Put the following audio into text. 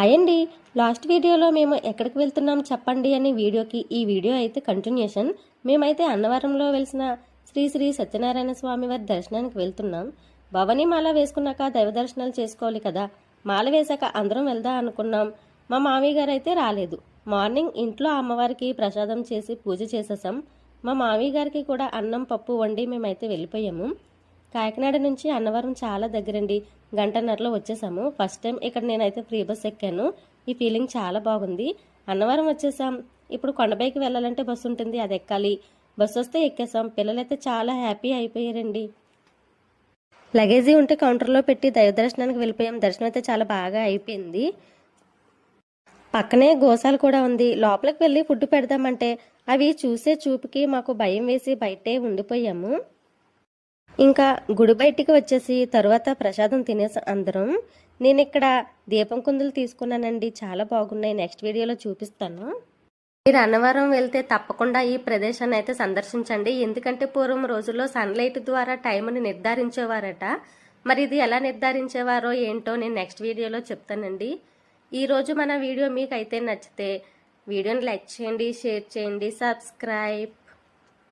అయ్యండి లాస్ట్ వీడియోలో మేము ఎక్కడికి వెళ్తున్నాం చెప్పండి అనే వీడియోకి ఈ వీడియో అయితే కంటిన్యూషన్ మేమైతే అన్నవరంలో వెలిసిన శ్రీ శ్రీ సత్యనారాయణ స్వామి వారి దర్శనానికి వెళ్తున్నాం. భవని మాల వేసుకున్నాక దైవ దర్శనాలు చేసుకోవాలి కదా. మాల వేశాక అందరం వెళ్దా అనుకున్నాం. మా మామయ్య గారు అయితే రాలేదు. మార్నింగ్ ఇంట్లో అమ్మవారికి ప్రసాదం చేసి పూజ చేసేసాం మా మామయ్య గారికి కూడా అన్నం పప్పు వండి మేమైతే వెళ్ళిపోయాము. కాకినాడ నుంచి అన్నవరం చాలా దగ్గరండి. గంటన్నరలో వచ్చేసాము. ఫస్ట్ టైం ఇక్కడ నేనైతే ఫ్రీ బస్ ఎక్కాను. ఈ ఫీలింగ్ చాలా బాగుంది. అన్నవరం వచ్చేసాం. ఇప్పుడు కొండపైకి వెళ్ళాలంటే బస్సు ఉంటుంది. అది ఎక్కాలి. బస్సు వస్తే ఎక్కేసాం. పిల్లలైతే చాలా హ్యాపీ అయిపోయారండి. లగేజీ ఉంటే కౌంటర్లో పెట్టి దైవ దర్శనానికి వెళ్ళిపోయాం. దర్శనం అయితే చాలా బాగా అయిపోయింది. పక్కనే గోశాల కూడా ఉంది. లోపలికి వెళ్ళి ఫుడ్ పెడదామంటే అవి చూసే చూపుకి మాకు భయం వేసి బయటే ఉండిపోయాము. ఇంకా గుడి బయటికి వచ్చేసి తరువాత ప్రసాదం తినేసి అందరం. నేను ఇక్కడ దీపం కుందులు తీసుకున్నానండి. చాలా బాగున్నాయి. నెక్స్ట్ వీడియోలో చూపిస్తాను. మీరు అన్నవరం వెళ్తే తప్పకుండా ఈ ప్రదేశాన్ని అయితే సందర్శించండి. ఎందుకంటే పూర్వం రోజుల్లో సన్లైట్ ద్వారా టైంని నిర్ధారించేవారట. మరి ఇది ఎలా నిర్ధారించేవారో ఏంటో నేను నెక్స్ట్ వీడియోలో చెప్తానండి. ఈరోజు మన వీడియో మీకు అయితే నచ్చితే వీడియోని లైక్ చేయండి షేర్ చేయండి సబ్స్క్రైబ్.